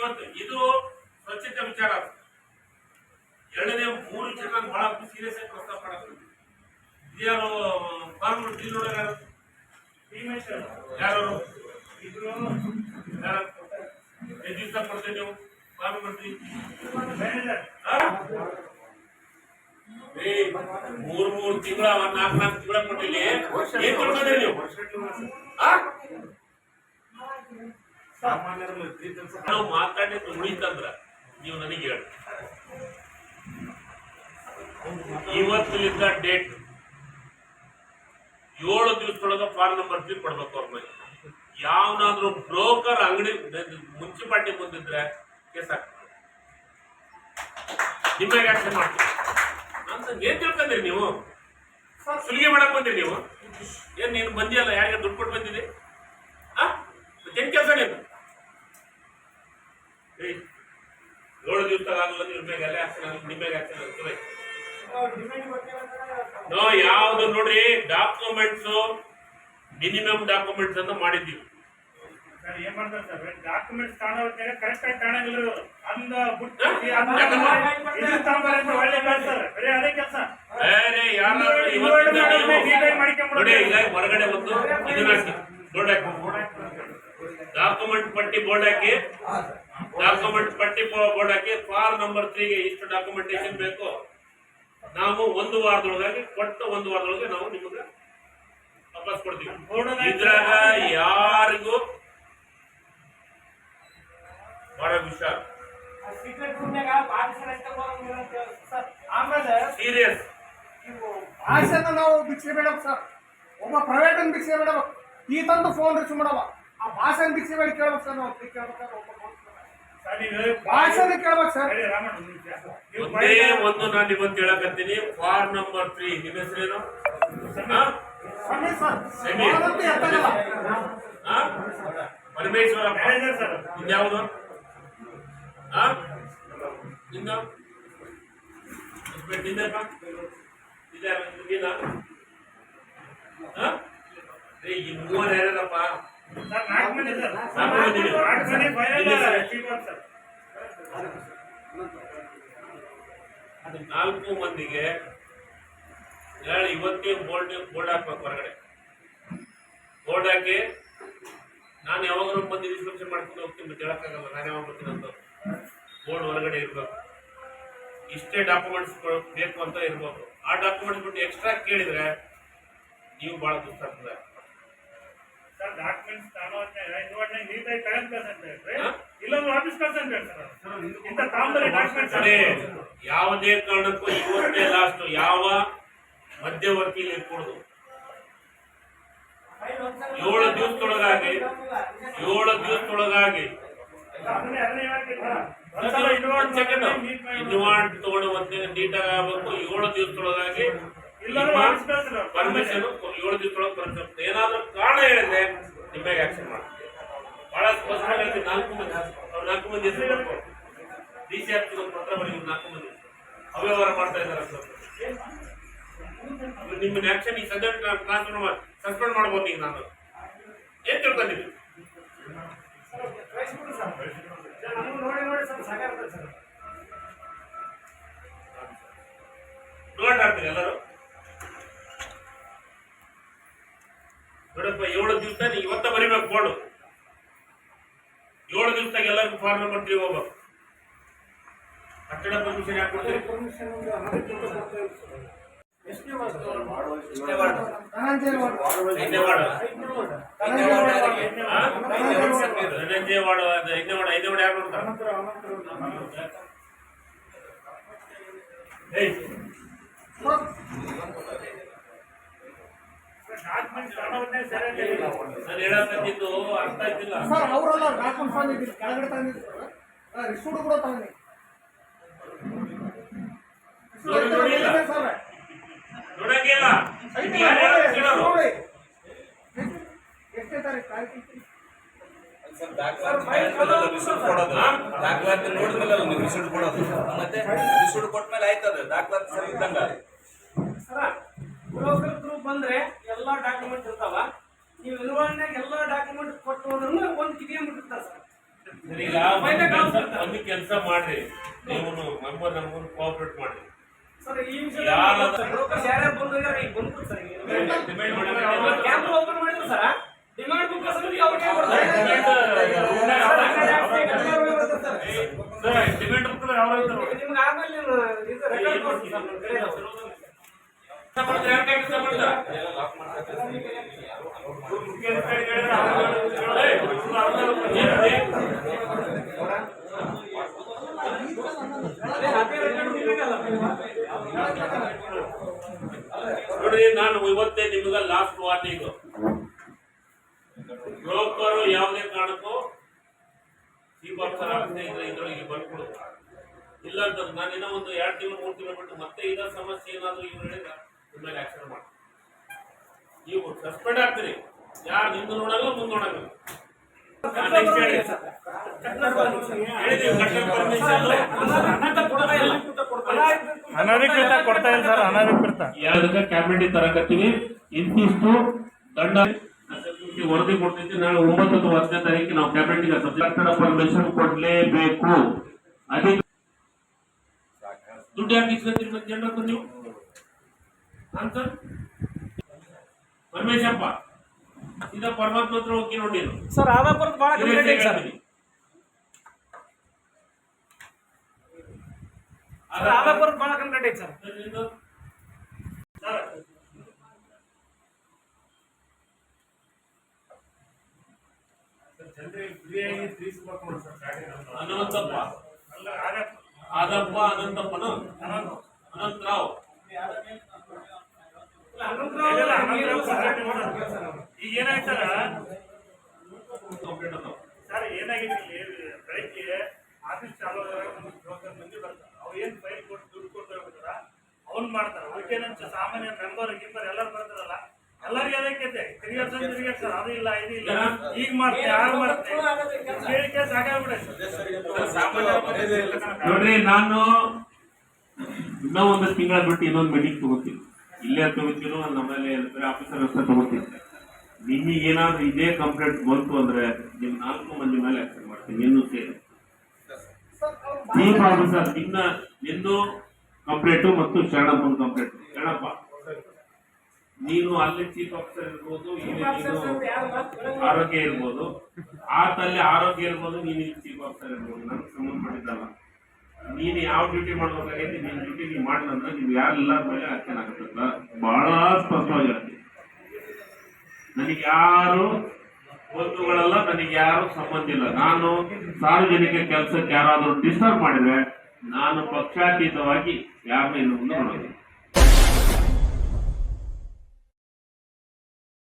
ಇವತ್ತು ಇದು ಸ್ವಚ್ಛತೆ ವಿಚಾರ. ಎರಡನೇ ಮೂರು ನಾನು ಬಹಳ ಸೀರಿಯಸ್ ಆಗಿ ಪ್ರಸ್ತಾಪ ನೋಡೋರು ಯಾರು? ಯಾರು ಎಷ್ಟು ದಿವಸ ನೀವು ತಿಂಗಳ ನಾಲ್ಕು ನಾಲ್ಕು ತಿಂಗಳ ಕೊಟ್ಟಿಲ್ಲ ಏನ್ ನೀವು? ನಾವು ಮಾತಾಡಿದ್ದು ಉಳಿತಂದ್ರ ನೀವು ನನಗೆ ಹೇಳಿ. ಇವತ್ತಿನಿಂದ ಡೇಟ್ ಏಳು ದಿವಸದೊಳಗ ಫಾರ್ಮ್ ನಂಬರ್ ತ್ರೀ ಕೊಡ್ಬೇಕು ಅವ್ರ ಮೇಲೆ ಯಾವನಾದ್ರೂ ಬ್ರೋಕರ್ ಅಂಗಡಿ ಮುನ್ಸಿಪಾಲ್ಟಿ ಬಂದಿದ್ರೆ ಕೇಸ್ ಹಾಕ್ತಾರೆ ನಿಮಗೆ ಆಕ್ಷನ್ ಮಾಡ್ತೀವಿ ಅಂತ ಏನ್ ತಿಳ್ಕೊಂಡ್ರಿ ನೀವು? ಸುಲಿಗೆ ಮಾಡಕ್ ಬಂದ್ರಿ ನೀವು? ಏನ್ ನೀನು ಬಂದಿಯಲ್ಲ? ಯಾರಿಗೆ ದುಡ್ಡು ಕೊಟ್ಟು ಬಂದಿದೆ ಆ ಮತ್ತೇನ್ ಕೆಲಸ ನೀನು ಏಯ್, ಮೇಲೆ ನಿಮ್ಮ ಮೇಲೆ ನೋ ಯಾವ್ದು ನೋಡ್ರಿ ಡಾಕ್ಯುಮೆಂಟ್ಸ್ ಮಿನಿಮಮ್ ಡಾಕ್ಯುಮೆಂಟ್ಸ್ ಅಂತ ಮಾಡಿದ್ದೀವಿ. ಸರ್ ಏನ್ ಮಾಡ್ತಾರೆ ಸರ್? ಡಾಕ್ಯುಮೆಂಟ್ಸ್ ಕರೆಕ್ಟ್ ಆಗಿ. ಅಂದ ಬುಟ್ಟಿ ಒಳ್ಳೆ ಬರೀ ಅದೇ ಕೆಲಸ. ಬೇರೆ ಹೊರಗಡೆ ಒಂದು ಇದನ್ನ ಹಾಕಿ. ಬೋರ್ಡ್ ಹಾಕಿ ಡಾಕ್ಯುಮೆಂಟ್ ಪಟ್ಟಿ ಬೋರ್ಡ್ ಹಾಕಿ. ಡಾಕ್ಯುಮೆಂಟ್ ಪಟ್ಟಿ ಬೋರ್ಡ್ ಹಾಕಿ ಫಾರ್ ನಂಬರ್ ತ್ರೀಗೆ ಇಷ್ಟು ಡಾಕ್ಯುಮೆಂಟೇಶನ್ ಬೇಕು. ನಾವು ಒಂದು ವಾರದೊಳಗಾಗಿ ಕೊಟ್ಟು ಒಂದು ವಾರದೊಳಗೆ ನಾವು ನಿಮಗೆ ವಾಪಸ್ ಕೊಡ್ತೀವಿ. ಇದ್ರಾಗ ಯಾರಿಗೂ ಬಹಳ ವಿಷಯ ಸೀರಿಯಸ್ ಭಾಷೆನ ನಾವು ಭಿಕ್ಷೆ ಸರ್. ಒಬ್ಬ ಪ್ರೈವೇಟ್ ಭಿಕ್ಷೆ ಬೇಡಬೇಕು ಈ ತಂದು ಫೋನ್ ರಿಸೀವ್ ಮಾಡವ. ಆ ಭಾಷೆ ಭಿಕ್ಷೆ ಬೇಡ ಕೇಳ್ಬೇಕು ಸರ್ ನಾವು. ಕೇಳ್ಬೇಕಾದ್ರೆ ಒಬ್ಬ ಭಾಷೆನ ಕೇಳ್ಬೇಕು ಸರ್. ಹೇಳಿ ರಾಮಣ್ಣ ನೀವು ಒಂದೇ ಒಂದು ನಾನು ನಿಮ್ಮಂತ ಹೇಳಕತ್ತೀನಿ ವಾರ್ಡ್ ನಂಬರ್ ತ್ರೀ ನಿಮ್ಮ ಹೆಸರೇನು? ಪರಮೇಶ್ವರ ಸಮೀರ್ ಸರ್. ಸಮೀರ್. ಮಾರುತಿ ಪರಮೇಶ್ವರ ಹಾ? ಪರಮೇಶ್ವರಪ್ಪ ಸರ್. ಇದ್ಯಾವುದು ಹಾ ನಿಂದ ನಿಂದಪ್ಪ ಇದ್ಯಾರು? ನೀನಾ? ಹಾ? ಏ, ಈ ಮೂವರು ಯಾರಪ್ಪ ಸರ್ ನಾಲ್ಕು ಮಂದಿ ಸರ್. ನಾಲ್ಕು ಮಂದಿ. ನಾಲ್ಕು ಮಂದಿ ಫೈನಲ್ ಸರ್. ಚೀಫ್ ನಾಲ್ಕು ಮಂದಿಗೆ ಹೇಳಿ ಇವತ್ತೇ ಬೋರ್ಡ್ ಬೋರ್ಡ್ ಹಾಕ್ಬೇಕು ಹೊರಗಡೆ. ಬೋರ್ಡ್ ಹಾಕಿ ನಾನು ಯಾವಾಗಲೂ ಬಂದು ಇನ್ಸ್ಪೆಕ್ಷನ್ ಮಾಡ್ಕೊಂಡು ಹೋಗ್ತೀನಿ ಮತ್ತೆ ಹೇಳಕ್ಕಾಗಲ್ಲ. ನಾನು ಯಾವಾಗ ಬರ್ತೀನಿ ಅಂತ. ಬೋರ್ಡ್ ಹೊರಗಡೆ ಇರ್ಬೇಕು. ಇಷ್ಟೇ ಡಾಕ್ಯುಮೆಂಟ್ಸ್ ಬೇಕು ಅಂತ ಇರ್ಬೇಕು ಆ ಡಾಕ್ಯುಮೆಂಟ್ಸ್ ಬಿಟ್ಟು ಎಕ್ಸ್ಟ್ರಾ ಕೇಳಿದ್ರೆ ನೀವು ಭಾಳ ದುಃಖ ಆಗ್ತದೆ ಸರ್ ಡಾಕ್ಯುಮೆಂಟ್ಸ್ ನೀಟಾಗಿ ತಗೊಂಡ್ ಕಳ್ಸ ಅಂತ ಹೇಳ್ರಿ ಹಾ? ಆಫೀಸ್ ಕಳ್ಸ ಅಂತ ಹೇಳಿ ಸರ್ ಇಂಥ ತಾಂಬರಿ ಡಾಕ್ಯುಮೆಂಟ್ಸ್ ಯಾವುದೇ ಕಾರಣಕ್ಕೂ ಇವತ್ತೇ ಲಾಸ್ಟ್ ಯಾವ ಮಧ್ಯವರ್ತಿ ಇರ್ಕೂಡುದು ಏಳು ದಿವಸದೊಳಗಾಗಿ ಏಳು ದಿವಸದೊಳಗಾಗಿ. ಒಂದ್ ಸೆಕೆಂಡ್ ತಗೊಂಡು ಮತ್ತೆ ನೀಟಾಗಿ ಆಗ್ಬೇಕು. ಏಳು ದಿವಸದೊಳಗಾಗಿ. ಪರ್ಮಿಷನ್ ಏಳು ದಿವಸದೊಳಗೆ ಪರ್ಮಿಷನ್ ಏನಾದ್ರೂ ಕಾರಣ ಹೇಳಿದ್ರೆ ನಿಮ್ಮ ಮೇಲೆ ಆಕ್ಷನ್ ಮಾಡ್ತೀವಿ ಬಹಳ ಸ್ಪಷ್ಟವಾಗಿ ಹೇಳ್ತೀನಿ, ನಾಲ್ಕು ಮಂದಿ ಅವ್ರು ನಾಲ್ಕು ಮಂದಿ ಹೆಸರು ಬೇಕು ಡಿ ಸಿ ಆಫೀಸ್ ಒಂದು ಪತ್ರ ಬರೀ ನಾಲ್ಕು ಮಂದಿ ಅವ್ಯವಹಾರ ಮಾಡ್ತಾ ಇದ್ದಾರೆ ನಿಮ್ಮ ಆಕ್ಷನ್ ಈ ಸದ್ಯ ಸಸ್ಪೆಂಡ್ ಮಾಡ್ಬೋದು ಈಗ ನಾನು. ಏನ್ ನೋಡ್ ಹಾಕ್ತೀರಿ ಎಲ್ಲರೂ? ನೋಡಪ್ಪ, ಏಳು ದಿವಸ ನೀವು ಇವತ್ತ ಬರಿಬೇಕು ಬೋರ್ಡು. ಏಳು ದಿವಸದಾಗ ಎಲ್ಲರಿಗೂ ಫಾರ್ಮ್ ತ್ರೀ ಹೋಗ್ಬೇಕು ಕಟ್ಟಡ ಪರ್ಮಿಷನ್ ಯಾಕೆ ಕೊಡ್ತೀರಿ ಎಷ್ಟನೇ ವಾರ್ಡ್? ಧನಂಜಯ ವಾರ್ಡ್. ಐದನೇ ವಾರ್ಡ್. ಧನಂಜಯ ವಾರ್ಡ್. ಆ? ಧನಂಜಯ ವಾರ್ಡ್ ಅದು ಐದನೇ ವಾರ್ಡ್ ಐದನೇ ವಾರ್ಡ್ ಯಾರು ನೋಡ್ತಾರೆ ಅನಂತರ ಅನಂತರ ಏಯ್! ಸರ್, ಅರ್ಥ ಆಯ್ತಿಲ್ಲ ಸರ್ ಅವರೆಲ್ಲ ಕೆಳಗಡೆ ರಿಸೂಟ್ ಕೂಡ ತಂದಿ ತಾರೀಕು ತಾರೀಕು ದಾಖಲಾತಿ ನೋಡಿದ್ಮೇಲೆ ನೀವು ರಿಸೀಟ್ ಕೊಡೋದು. ಮತ್ತೆ ರಿಸೀಟ್ ಕೊಟ್ಮೇಲೆ ಆಯ್ತದ ದಾಖಲಾತಿ ಸರಿ ಇದ್ದಂಗ. ಬಂದ್ರೆ ಎಲ್ಲಾ ಡಾಕ್ಯುಮೆಂಟ್ ಇರ್ತಾವ. ನೀವು ಇನ್ವಾಲ್ವ್ನಾಗ ಎಲ್ಲಾ ಡಾಕ್ಯುಮೆಂಟ್ ಕೊಟ್ಟು ಹೋದ್ರೂ ಒಂದು ಕಿವಿಯ ಮುಟ್ಟಿರ್ತಾರೆ ಸರ್. ಈಗ ಒಂದು ಕೆಲ್ಸ- ಒಂದು ಕೆಲಸ ಮಾಡ್ರಿ. ನೀವು ಮೆಂಬರ್ ನಮಗೊಂದು ಕೋಆಪರೇಟ್ ಮಾಡ್ರಿ. ಅದೇ ಅದೇ ರೆಕಾರ್ಡ್ ಇರ್ಬೇಕಲ್ಲ. ನೋಡ್ರಿ ನಾನು ಇವತ್ತೇ ನಿಮ್ಗ ಲಾಸ್ಟ್ ವಾರ್ನಿಂಗ್ ಬ್ರೋಕರ್ ಯಾವುದೇ ಕಾರಣಕ್ಕೂ ಈ ಬಾಕ್ಸರ್ ಆಗದೆ ಇದ್ರೆ ಇದ್ರೊಳಗೆ ಬರ್ಕೊಡು ಅಂತಂದ್ರೆ ನಾನು ಇನ್ನೂ ಒಂದು ಎರಡು ತಿಂಗಳು ಮೂರು ತಿಂಗಳು ಬಿಟ್ಟು ಮತ್ತೆ ಇದ ಸಮಸ್ಯೆ ಏನಾದ್ರು ಇವ್ರು ಹೇಳಿದ್ರೆ ನಿಮ್ಮ ಮೇಲೆ ಆಕ್ಷನ್ ಮಾಡಿ ನೀವು ಸಸ್ಪೆಂಡ್ ಆಗ್ತೀರಿ. ಯಾರು ನಿಮ್ದು ನೋಡಲ್ಲ ಮುಂದೆ ನೋಡಲ್ಲ. ಅನಧಿಕೃತ ಕೊಡ್ತಾ ಇಲ್ಲ ಸರ್ ಅನಧಿಕೃತ. ಯಾವ್ದಕ್ಕ ಕ್ಯಾಬಿನೆಟ್ ತರಕತ್ತೀವಿ. ಇಂತಿಷ್ಟು ದಂಡ ವರದಿ ಕೊಡ್ತೀವಿ ನಾಳೆ ಒಂಬತ್ತು ಅಥವಾ ಹತ್ತನೇ ತಾರೀಕು ನಾವು ಕ್ಯಾಬಿನೆಟ್ಗೆ ಕಟ್ಟಡ ಪರ್ಮಿಷನ್ ಕೊಡ್ಲೇಬೇಕು. ಅದೇ ದುಡ್ಡು ಯಾಕೆ ಇಸ್ಕೊತೀರಿ ಮತ್ತೆ ಜನರದ್ದು ನೀವು? ಅಂತ ಪರಮೇಶಪ್ಪ ಇದ ಪರಮಾತ್ಮ ಹತ್ರ ಹೋಗಿ ನೋಡಿ ನೀನು. ಸರ್ ಆದಾಪುರದ ಬಹಳ Seriously ಕಂಪ್ಲೇಂಟ್ ಐತೆ ಸರ್. ಹೇಳ್ತೀನಿ. ಸರ್ ಆದಾಪುರದ ಬಹಳ ಕಂಪ್ಲೇಂಟ್ ಐತೆ ಸರ್ ಅಲ್ಲ. ಅನಂತಪ್ಪ ಆದಪ್ಪ ಅನಂತಪ್ಪನ ಅನಂತರಾವ್. ಈಗ ಏನಾಯ್ತಾರ ಸರ್? ಏನಾಗಿದೆ ಬೆಳಗ್ಗೆ ಆಫೀಸ್ ಚಾಲೂ ಬ್ರೋಕರ್ ಮಂದಿ ಬರ್ತಾರೆ. ಅವ್ರು ಏನ್ ಫೈಲ್ ಕೊಟ್ಟು ದುಡ್ಡು ಕೊಟ್ಟು ಹೋಗ್ತಾರ ಅವ್ನ್ ಮಾಡ್ತಾರೆ. ನಮ್ಮ ಸಾಮಾನ್ಯ ಮೆಂಬರ್ ಗಿಂಬರ್ ಎಲ್ಲರೂ ಬರ್ತಾರಲ್ಲ? ಎಲ್ಲರಿಗೂ ಅದಕ್ಕೆ ಈಗ ನೋಡ್ರಿ ನಾನು ಇನ್ನೂ ಒಂದು ತಿಂಗಳ ಬಿಟ್ಟು ಇನ್ನೊಂದು ಮೀಟಿಂಗ್ ತಗೋತೀನಿ. ಇಲ್ಲೇ ತಗೋತೀನೋ ನಮ್ಮಲ್ಲಿ ಬೇರೆ ಆಫೀಸರ್ ಹತ್ರ ತಗೋತೀನಿ. ನಿಮಗೆ ಏನಾದ್ರು ಇದೇ ಕಂಪ್ಲೇಂಟ್ ಬಂತು ಅಂದ್ರೆ ನಿಮ್ ನಾಲ್ಕು ಮಂದಿ ಮೇಲೆ ಆಕ್ಷನ್ ಮಾಡ್ತೀನಿ ಇನ್ನೂ ಸೇರಿ. ಚೀಫ್ ಆಫೀಸರ್ ನಿನ್ನ ನಿನ್ನು ಕಂಪ್ಲೇಂಟು ಮತ್ತು ಶರಣಪ್ಪನ ಕಂಪ್ಲೇಂಟ್ ಶರಣಪ್ಪ. ನೀನು ಅಲ್ಲಿ ಚೀಫ್ ಆಫೀಸರ್ ಇರ್ಬೋದು ನೀನು ಆರೋಗ್ಯ ಇರ್ಬೋದು. ಆತಲ್ಲಿ ಆರೋಗ್ಯ ಇರ್ಬೋದು ನೀನು ಇಲ್ಲಿ ಚೀಫ್ ಆಫೀಸರ್ ಇರ್ಬೋದು. ನನಗೆ ಸಂಬಂಧಪಟ್ಟಿದ್ದಲ್ಲ. ನೀನು ಯಾವ ಡ್ಯೂಟಿ ಮಾಡ್ಬೇಕಾಗೈತಿ ನಿನ್ನ ಡ್ಯೂಟಿ ನೀವು ಮಾಡಿದಂದ್ರೆ ನೀವು ಯಾರೆಲ್ಲ ಮೇಲೆ ಆಕ್ಷನ್ ಆಗುತ್ತಲ್ಲ ಬಹಳ ಸ್ಪಷ್ಟವಾಗಿರುತ್ತೆ. ನನಗೆ ಯಾರು ಬಂಧುಗಳೆಲ್ಲ ನನಗೆ ಯಾರು ಸಂಬಂಧ ಇಲ್ಲ. ನಾನು ಸಾರ್ವಜನಿಕ ಕೆಲಸಕ್ಕೆ ಯಾರಾದರೂ ಡಿಸ್ಟರ್ಬ್ ಮಾಡಿದ್ರೆ ನಾನು ಪಕ್ಷಾತೀತವಾಗಿ ಯಾರನ್ನ ಇನ್ನು ಮುಂದೆ